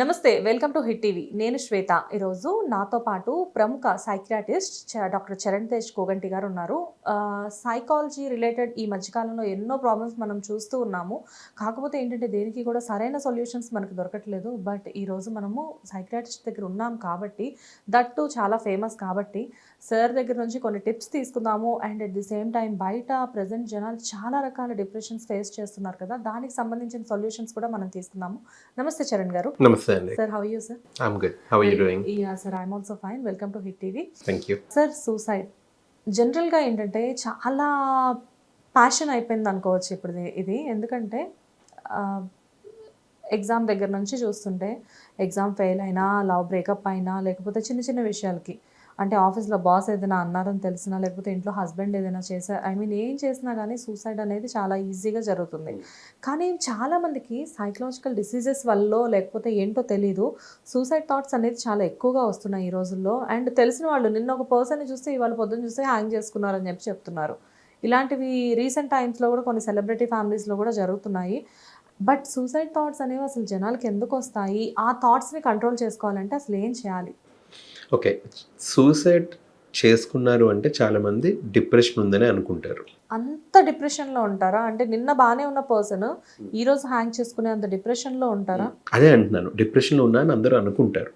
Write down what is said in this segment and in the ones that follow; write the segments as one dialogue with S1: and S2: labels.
S1: నమస్తే welcome to hit TV. నేను శ్వేత. ఈరోజు నాతో పాటు ప్రముఖ సైక్రాటిస్ట్ డాక్టర్ చరణ్ తేజ్ కోగంటి గారు ఉన్నారు. సైకాలజీ రిలేటెడ్ ఈ మధ్యకాలంలో ఎన్నో ప్రాబ్లమ్స్ మనం చూస్తూ ఉన్నాము. కాకపోతే ఏంటంటే దేనికి కూడా సరైన సొల్యూషన్స్ మనకు దొరకట్లేదు. బట్ ఈరోజు మనము సైక్రాటిస్ట్ దగ్గర ఉన్నాం కాబట్టి దట్టు చాలా ఫేమస్ కాబట్టి సార్ దగ్గర నుంచి కొన్ని టిప్స్ తీసుకుందాము. And at the same time బయట ప్రజెంట్ జనాలు చాలా రకాల డిప్రెషన్స్ ఫేస్ చేస్తున్నారు కదా. దానికి సంబంధించిన సొల్యూషన్స్ కూడా మనం తీసుకుందాము. నమస్తే చరణ్ గారు.
S2: నమస్తే. అండి
S1: sir how you sir
S2: I'm good how you doing
S1: ya sir I'm also fine welcome to hit TV
S2: thank you
S1: sir suicide జనరల్గా ఏంటంటే చాలా ప్యాషన్ అయిపోయింది అనుకోవచ్చు ఇప్పుడు ఇది. ఎందుకంటే ఎగ్జామ్ దగ్గర నుంచి చూస్తుంటే ఎగ్జామ్ ఫెయిల్ అయినా లవ్ బ్రేకప్ అయినా లేకపోతే చిన్న చిన్న విషయాలకి అంటే ఆఫీస్లో బాస్ ఏదైనా అన్నారని తెలిసినా లేకపోతే ఇంట్లో హస్బెండ్ ఏదైనా చేసా ఐ మీన్ ఏం చేసినా కానీ సూసైడ్ అనేది చాలా ఈజీగా జరుగుతుంది. కానీ చాలామందికి సైకలాజికల్ డిసీజెస్ వల్ల లేకపోతే ఏంటో తెలీదు సూసైడ్ థాట్స్ అనేది చాలా ఎక్కువగా వస్తున్నాయి ఈ రోజుల్లో. అండ్ తెలిసిన వాళ్ళు నిన్న ఒక పర్సన్ చూస్తే ఇవాళ పొద్దున్న చూస్తే హ్యాంగ్ చేసుకున్నారని చెప్పి చెప్తున్నారు. ఇలాంటివి రీసెంట్ టైమ్స్లో కూడా కొన్ని సెలబ్రిటీ ఫ్యామిలీస్లో కూడా జరుగుతున్నాయి. బట్ సూసైడ్ థాట్స్ అనేవి అసలు జనాలకి ఎందుకు వస్తాయి? ఆ థాట్స్ని కంట్రోల్ చేసుకోవాలంటే అసలు ఏం చేయాలి?
S2: ఓకే సూసైడ్ చేసుకున్నారు అంటే చాలా మంది డిప్రెషన్ ఉందని అనుకుంటారు.
S1: అంత డిప్రెషన్లో ఉంటారా? అంటే నిన్న బాగానే ఉన్న పర్సన్ ఈ రోజు హ్యాంగ్ చేసుకునే అంత డిప్రెషన్లో ఉంటారా?
S2: అదే అంటున్నాను. డిప్రెషన్లో ఉన్నా అని అందరూ అనుకుంటారు.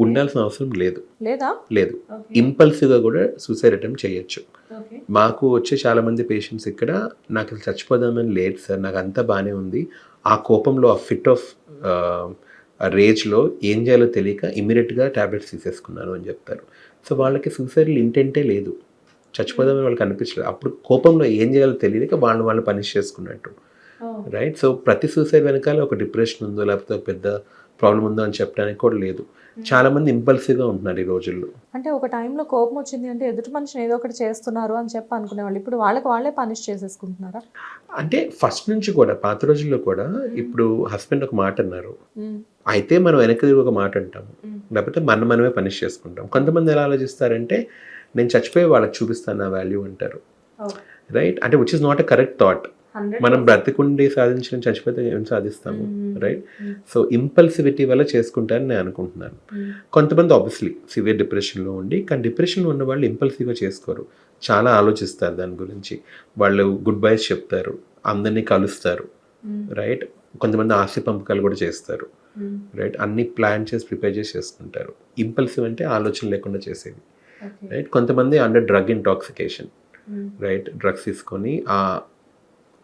S2: ఉండాల్సిన అవసరం లేదు.
S1: లేదా?
S2: లేదు. ఇంపల్సివ్గా కూడా సూసైడ్ అటెంప్ట్ చేయొచ్చు. మాకు వచ్చే చాలా మంది పేషెంట్స్ ఇక్కడ నాకు చచ్చిపోదామని లేదు సార్ నాకు అంతా బాగానే ఉంది. ఆ కోపంలో ఆ ఫిట్ ఆఫ్ రేజ్లో ఏం చేయాలో తెలియక ఇమీడియట్గా ట్యాబ్లెట్స్ తీసేసుకున్నాను అని చెప్తారు. సో వాళ్ళకి సూసైడ్ ఇంటెంటే లేదు. చచ్చిపోదామని వాళ్ళకి అనిపించలేదు. అప్పుడు కోపంలో ఏం చేయాలో తెలియక వాళ్ళు వాళ్ళు పనిష్ చేసుకున్నట్టు. రైట్? సో ప్రతి సూసైడ్ వెనకాల ఒక డిప్రెషన్ ఉందో లేకపోతే ఒక పెద్ద ప్రాబ్లం ఉందో అని చెప్పడానికి కూడా లేదు. చాలా మంది ఇంపల్సివ్గా ఉంటున్నారు ఈ రోజుల్లో.
S1: అంటే ఒక టైంలో కోపం వచ్చింది అంటే ఎదుటి మనిషిని ఏదో ఒకటి చేస్తున్నారు అని చెప్పి అనుకునేవాళ్ళు. ఇప్పుడు వాళ్ళకి వాళ్ళే పనిష్ చేసేసుకుంటున్నారా?
S2: అంటే ఫస్ట్ నుంచి కూడా పాత రోజుల్లో కూడా ఇప్పుడు హస్బెండ్ ఒక మాట అన్నారు. అయితే మనం వెనక్కి తిరిగి ఒక మాట అంటాము. లేకపోతే మనం మనమే పనిష్ చేసుకుంటాం. కొంతమంది ఎలా ఆలోచిస్తారంటే నేను చచ్చిపోయి వాళ్ళకి చూపిస్తాను నా వాల్యూ అంటారు. రైట్ అంటే which is not a correct thought మనం బ్రతికుండి సాధించిన చచ్చిపోతే ఏం సాధిస్తాము? రైట్ సో ఇంపల్సివిటీ వల్ల చేసుకుంటారని నేను అనుకుంటున్నాను. కొంతమంది ఆబ్వియస్లీ సివియర్ డిప్రెషన్లో ఉండి కానీ డిప్రెషన్లో ఉన్న వాళ్ళు ఇంపల్సివ్గా చేసుకోరు. చాలా ఆలోచిస్తారు దాని గురించి. వాళ్ళు గుడ్ బైస్ చెప్తారు. అందరినీ కలుస్తారు. రైట్ కొంతమంది ఆస్తి పంపకాలు కూడా చేస్తారు. రైట్ అన్ని ప్లాన్ చేసి ప్రిపేర్ చేసి చేసుకుంటారు. ఇంపల్సివ్ అంటే ఆలోచన లేకుండా చేసేది. రైట్ కొంతమంది under drug intoxication right drugs తీసుకొని ఆ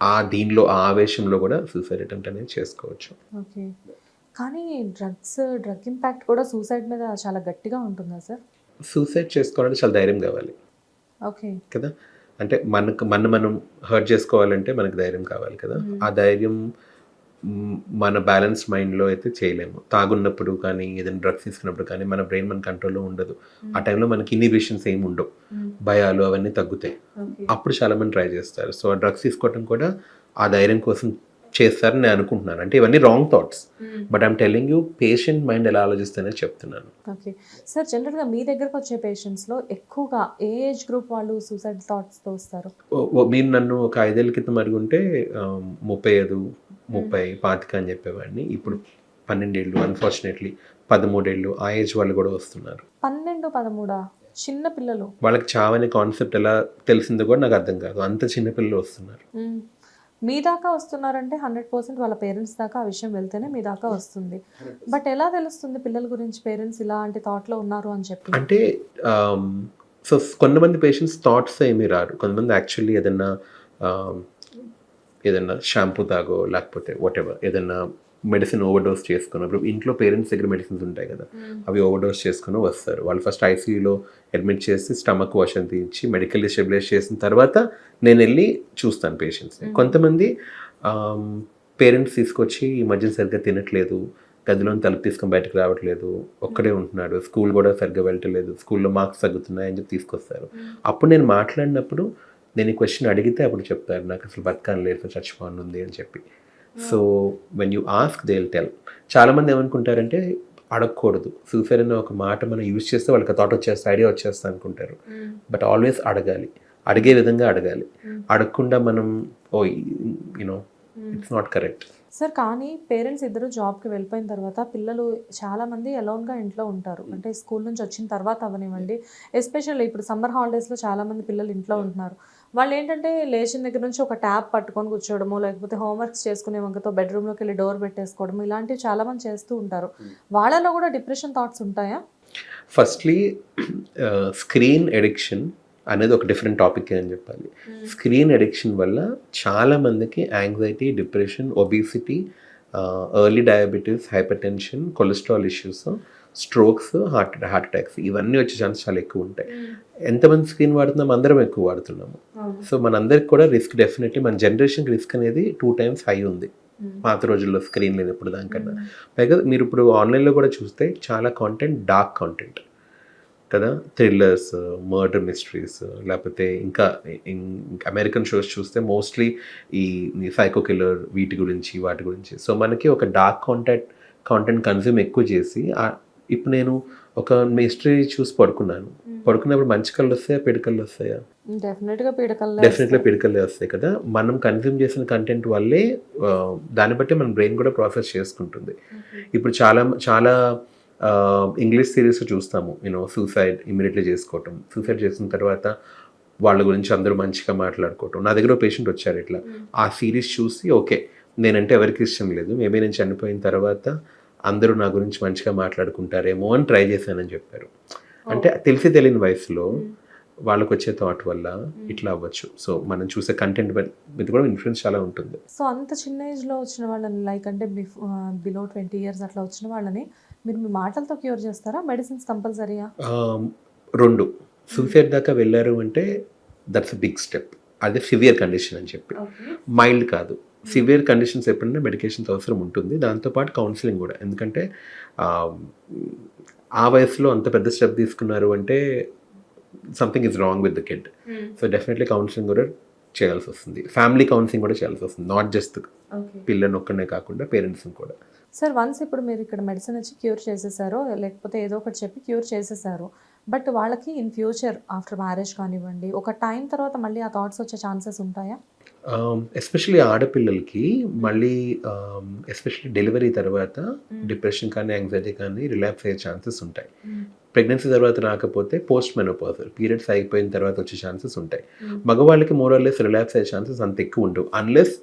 S2: ఆ దీనిలో ఆ ఆవేశంలో కూడా సూసైడ్ అటెంప్ట్ అనేది చేసుకోవచ్చు.
S1: ఓకే కానీ డ్రగ్స్ డ్రగ్ ఇంపాక్ట్ కూడా సూసైడ్ మీద చాలా గట్టిగా ఉంటుందా సార్
S2: సూసైడ్ చేసుకోవాలంటే చాలా ధైర్యం కావాలి.
S1: ఓకే
S2: కదా? అంటే మనకు మన మనం హర్ట్ చేసుకోవాలంటే మనకు ధైర్యం కావాలి కదా? ఆ ధైర్యం మన బ్యాలెన్స్ మైండ్లో అయితే చేయలేము. తాగున్నప్పుడు కానీ ఏదైనా డ్రగ్స్ తీసుకున్నప్పుడు కానీ మన బ్రెయిన్ మన కంట్రోల్లో ఉండదు. ఆ టైంలో మనకి ఇన్హిబిషన్స్ ఏమి ఉండవు. భయాలు అవన్నీ తగ్గుతాయి. అప్పుడు చాలా మంది ట్రై చేస్తారు. సో ఆ డ్రగ్స్ తీసుకోవడం కూడా ఆ ధైర్యం కోసం చేస్తారని నేను అనుకుంటున్నాను. అంటే ఇవన్నీ wrong thoughts but I'm telling you patient mind ఎలా ఆలోచిస్తేనే చెప్తున్నాను.
S1: ఓకే. సార్ జనరల్గా మీ దగ్గరకు వచ్చే పేషెంట్స్లో ఎక్కువగా ఏ ఏజ్ గ్రూప్ వాళ్ళు సూసైడ్ థాట్స్తో వస్తారు
S2: మీరు నన్ను ఒక ఐదేళ్ళ క్రితం అడుగుంటే ఆ, ముప్పై ఐదు ముప్పై పాతిక అని చెప్పేవాడిని. ఇప్పుడు పన్నెండేళ్ళు అన్ఫార్చునేట్లీ పదమూడేళ్ళు ఆ ఏజ్ వాళ్ళు కూడా వస్తున్నారు.
S1: పన్నెండు పదమూడా? చిన్న పిల్లలు.
S2: వాళ్ళకి చావనే కాన్సెప్ట్ ఎలా తెలిసిందో కూడా నాకు అర్థం కాదు. అంత చిన్న పిల్లలు వస్తున్నారు.
S1: మీ దాకా వస్తున్నారంటే హండ్రెడ్ పర్సెంట్ వాళ్ళ పేరెంట్స్ దాకా ఆ విషయం వెళ్తేనే మీ దాకా వస్తుంది. బట్ ఎలా తెలుస్తుంది పిల్లల గురించి పేరెంట్స్ ఇలాంటి థాట్లో ఉన్నారు అని చెప్పి?
S2: అంటే సో కొంతమంది పేషెంట్స్ థాట్స్ ఏమీ రారు. కొంతమంది యాక్చువల్లీ ఏదన్నా ఏదన్నా షాంపూ తాగో లేకపోతే వాట్ ఎవర్ ఏదన్నా మెడిసిన్ ఓవర్డోస్ చేసుకున్నప్పుడు ఇంట్లో పేరెంట్స్ దగ్గర మెడిసిన్స్ ఉంటాయి కదా అవి ఓవర్డోస్ చేసుకుని వస్తారు. వాళ్ళు ఫస్ట్ ఐసీయూలో అడ్మిట్ చేసి స్టమక్ వాషన్ తీయించి మెడికల్లీ స్టెబిలైజ్ చేసిన తర్వాత నేను వెళ్ళి చూస్తాను పేషెంట్స్ని కొంతమంది పేరెంట్స్ తీసుకొచ్చి ఈ మధ్యన సరిగ్గా తినట్లేదు గదిలో తలుపు తీసుకొని బయటకు రావట్లేదు ఒక్కడే ఉంటున్నాడు స్కూల్ కూడా సరిగ్గా వెళ్ళట్లేదు స్కూల్లో మార్క్స్ తగ్గుతున్నాయి అని చెప్పి తీసుకొస్తారు. అప్పుడు నేను మాట్లాడినప్పుడు నేను ఈ క్వశ్చన్ అడిగితే అప్పుడు చెప్తారు నాకు అసలు బతకాని లేదు చచ్చిపోను ఉంది అని చెప్పి. So when you ask they tell చాలామంది ఏమనుకుంటారంటే అడగకూడదు. సూసైడ్ అనే ఒక మాట మనం యూజ్ చేస్తే వాళ్ళకి థాట్ వచ్చేస్తే ఐడియా వచ్చేస్తా అనుకుంటారు. బట్ ఆల్వేస్ అడగాలి. అడిగే విధంగా అడగాలి. అడగకుండా మనం ఓ you know it's not correct
S1: sir కానీ పేరెంట్స్ ఇద్దరు జాబ్కి వెళ్ళిపోయిన తర్వాత పిల్లలు చాలా మంది అలోన్గా ఇంట్లో ఉంటారు. అంటే స్కూల్ నుంచి వచ్చిన తర్వాత అవనివ్వండి ఎస్పెషల్లీ ఇప్పుడు సమ్మర్ హాలిడేస్లో చాలా మంది పిల్లలు ఇంట్లో ఉంటున్నారు. వాళ్ళు ఏంటంటే లేచిన దగ్గర నుంచి ఒక ట్యాబ్ పట్టుకొని కూర్చోవడము లేకపోతే హోంవర్క్స్ చేసుకునే వంకతో బెడ్రూమ్లోకి వెళ్ళి డోర్ పెట్టేసుకోవడం ఇలాంటివి చాలా మంది చేస్తూ ఉంటారు. వాళ్ళలో కూడా డిప్రెషన్ థాట్స్ ఉంటాయా?
S2: ఫస్ట్లీ స్క్రీన్ ఎడిక్షన్ అనేది ఒక డిఫరెంట్ టాపిక్ అని చెప్పాలి. స్క్రీన్ ఎడిక్షన్ వల్ల చాలా మందికి anxiety depression obesity early diabetes hypertension cholesterol issues strokes heart heart attacks ఇవన్నీ వచ్చే ఛాన్స్ చాలా ఎక్కువ ఉంటాయి. ఎంతమంది స్క్రీన్ వాడుతున్నాం అందరం ఎక్కువ వాడుతున్నాము. సో మనందరికి కూడా రిస్క్ డెఫినెట్లీ మన జనరేషన్కి రిస్క్ అనేది టూ టైమ్స్ హై ఉంది. పాత రోజుల్లో స్క్రీన్ లేదు ఇప్పుడు దానికన్నా పైగా మీరు ఇప్పుడు ఆన్లైన్లో కూడా చూస్తే చాలా కాంటెంట్ డార్క్ కాంటెంట్ కదా? థ్రిల్లర్స్ మర్డర్ మిస్టరీస్ లేకపోతే ఇంకా అమెరికన్ షోస్ చూస్తే మోస్ట్లీ ఈ సైకో కిల్లర్ వీటి గురించి వాటి గురించి. సో మనకి ఒక డార్క్ కాంటెంట్ కాంటెంట్ కన్జ్యూమ్ ఎక్కువ చేసి ఇప్పుడు నేను ఒక మిస్టరీ చూసి పడుకున్నాను. పడుకున్నప్పుడు మంచి కళ్ళు వస్తాయా? పిడి కళ్ళు వస్తాయా?
S1: డెఫినెట్గా
S2: పిడికలే వస్తాయి. కదా? మనం కన్జ్యూమ్ చేసిన కంటెంట్ వల్లే దాన్ని బట్టి మన బ్రెయిన్ కూడా ప్రాసెస్ చేసుకుంటుంది. ఇప్పుడు చాలా చాలా ఇంగ్లీష్ సిరీస్ చూస్తాము యూనో సూసైడ్ ఇమీడియట్లీ చేసుకోవటం. సూసైడ్ చేసిన తర్వాత వాళ్ళ గురించి అందరూ మంచిగా మాట్లాడుకోవటం. నా దగ్గర పేషెంట్ వచ్చారు ఇట్లా. ఆ సిరీస్ చూసి ఓకే నేనంటే ఎవరికి ఇష్టం లేదు. మేబీ నేను చనిపోయిన తర్వాత అందరూ నా గురించి మంచిగా మాట్లాడుకుంటారేమో అని ట్రై చేశానని చెప్పారు. అంటే తెలిసి తెలియని వయసులో వాళ్ళకి వచ్చే థాట్ వల్ల ఇట్లా అవ్వచ్చు. సో మనం చూసే కంటెంట్ మీద కూడా ఇన్ఫ్లుయెన్స్ చాలా ఉంటుంది.
S1: సో అంత చిన్న ఏజ్లో వచ్చిన వాళ్ళని లైక్ అంటే బిలో ట్వంటీ ఇయర్స్ అట్లా వచ్చిన వాళ్ళని మీరు మీ మాటలతో క్యూర్ చేస్తారా? మెడిసిన్స్ కంపల్సరీయా?
S2: రెండు. సూసైడ్ దాకా వెళ్ళారు అంటే దట్స్ అ బిగ్ స్టెప్. అదే సివియర్ కండిషన్ అని చెప్పి. మైల్డ్ కాదు. సివియర్ కండిషన్స్ ఎప్పుడైనా మెడికేషన్స్ అవసరం ఉంటుంది. దాంతోపాటు కౌన్సిలింగ్ కూడా. ఎందుకంటే ఆ, వయసులో అంత పెద్ద స్టెప్ తీసుకున్నారు అంటే something is wrong with the kid so definitely counselling కూడా చేయాల్సి వస్తుంది. ఫ్యామిలీ కౌన్సిలింగ్ కూడా చేయాల్సి వస్తుంది. నాట్ జస్ట్ పిల్లని ఒక్కనే కాకుండా పేరెంట్స్ని కూడా.
S1: సార్ వన్స్ ఇప్పుడు మీరు ఇక్కడ మెడిసిన్ వచ్చి క్యూర్ చేసేసారో లేకపోతే ఏదో ఒకటి చెప్పి క్యూర్ చేసేసారు బట్ వాళ్ళకి ఇన్ ఫ్యూచర్ ఆఫ్టర్ మ్యారేజ్ కానివ్వండి ఒక టైం తర్వాత మళ్ళీ ఆ థాట్స్ వచ్చే ఛాన్సెస్ ఉంటాయా?
S2: ఎస్పెషలీ ఆడపిల్లలకి మళ్ళీ ఎస్పెషల్లీ డెలివరీ తర్వాత డిప్రెషన్ కానీ యాంగ్జైటీ కానీ రిలాప్స్ అయ్యే ఛాన్సెస్ ఉంటాయి. ప్రెగ్నెన్సీ తర్వాత రాకపోతే పోస్ట్ మెనోపాజల్ పీరియడ్స్ అయిపోయిన తర్వాత వచ్చే ఛాన్సెస్ ఉంటాయి. మగవాళ్ళకి మోరల్లెస్ రిలాప్స్ అయ్యే ఛాన్సెస్ అంత ఎక్కువ ఉండవు అన్లెస్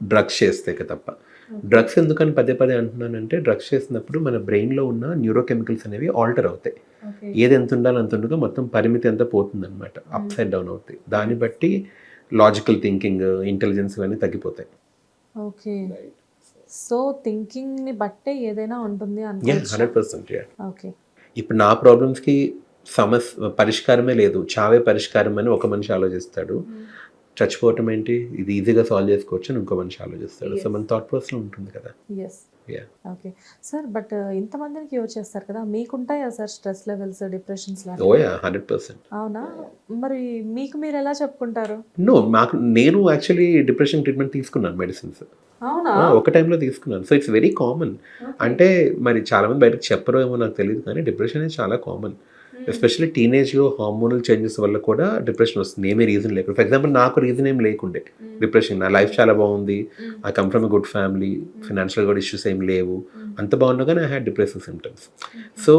S2: డ్రగ్స్ చేస్తే తప్ప. డ్రగ్స్ ఎందుకని పదే పదే అంటున్నానంటే డ్రగ్స్ చేసినప్పుడు మన బ్రెయిన్లో ఉన్న న్యూరోకెమికల్స్ అనేవి ఆల్టర్ అవుతాయి. ఏది ఎంత ఉండాలో అంత ఉండగా మొత్తం పరిమితి ఎంత పోతుంది అనమాట అప్ సైడ్ డౌన్ అవుతాయి. దాన్ని బట్టి లాజికల్ థింకింగ్ ఇంటెలిజెన్స్ ఇవన్నీ తగ్గిపోతాయి.
S1: ఓకే. సో థింకింగ్ని బట్టే ఏదైనా ఉంటుంది
S2: హండ్రెడ్ పర్సెంట్
S1: ఓకే.
S2: ఇప్పుడు నా ప్రాబ్లమ్స్కి సమస్య పరిష్కారమే లేదు. చావే పరిష్కారం అని ఒక మనిషి ఆలోచిస్తాడు. చచ్చిపోవటం ఏంటి? ఇది ఈజీగా సాల్వ్ చేసుకోవచ్చు అని ఇంకో మనిషి ఆలోచిస్తాడు. సో మన థాట్ ప్రాసెస్ ఉంటుంది కదా.
S1: ఓకే సార్ బట్ ఇంతమందిని క్యూర్ చేస్తారు కదా. మీకుంటాయా sir stress levels depressions
S2: hundred percent
S1: అవునా? మరి మీకు మీరు ఎలా చెప్పుకుంటారు?
S2: నో నాకు నేను యాక్చువల్లీ డిప్రెషన్ ట్రీట్మెంట్ తీసుకున్నాను మెడిసిన్స్
S1: అవునా?
S2: ఒక టైంలో తీసుకున్నాను. సో ఇట్స్ వెరీ కామన్ అంటే మరి చాలా మంది బయటకు చెప్పరో ఏమో నాకు తెలియదు కానీ డిప్రెషన్ అనేది చాలా కామన్ ఎస్పెషల్లీ టీనేజ్లో హార్మోనల్ చేంజెస్ వల్ల కూడా డిప్రెషన్ వస్తుంది. ఏమీ రీజన్ లేకుండా. ఫర్ ఎగ్జాంపుల్ నాకు రీజన్ ఏం లేకుండే. డిప్రెషన్ నా లైఫ్ చాలా బాగుంది. I come from a good family financial కూడా ఇష్యూస్ ఏం లేవు. అంత బాగున్నా కానీ I had depressive symptoms so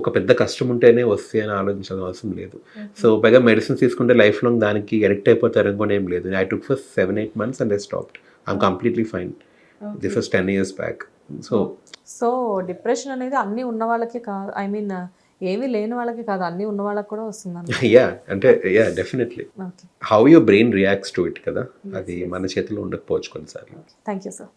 S2: ఒక పెద్ద కష్టం ఉంటేనే వస్తే అని ఆలోచించాల్సిన అవసరం లేదు. సో పైగా మెడిసిన్స్ తీసుకుంటే లైఫ్ లాంగ్ దానికి అడిక్ట్ అయిపోతారు కూడా ఏం లేదు. I took for seven eight months and I stopped I'm completely fine this was ten years back so
S1: so depression అనేది అన్నీ ఉన్న వాళ్ళకి కాదు. ఐ మీన్ ఏమీ లేని వాళ్ళకి కాదు అన్నీ ఉన్న వాళ్ళకి కూడా వస్తుంది
S2: యా అంటే ya definitely how your brain reacts to it కదా? అది మన చేతిలో ఉండకపోవచ్చు కొన్నిసార్లు.
S1: Thank you sir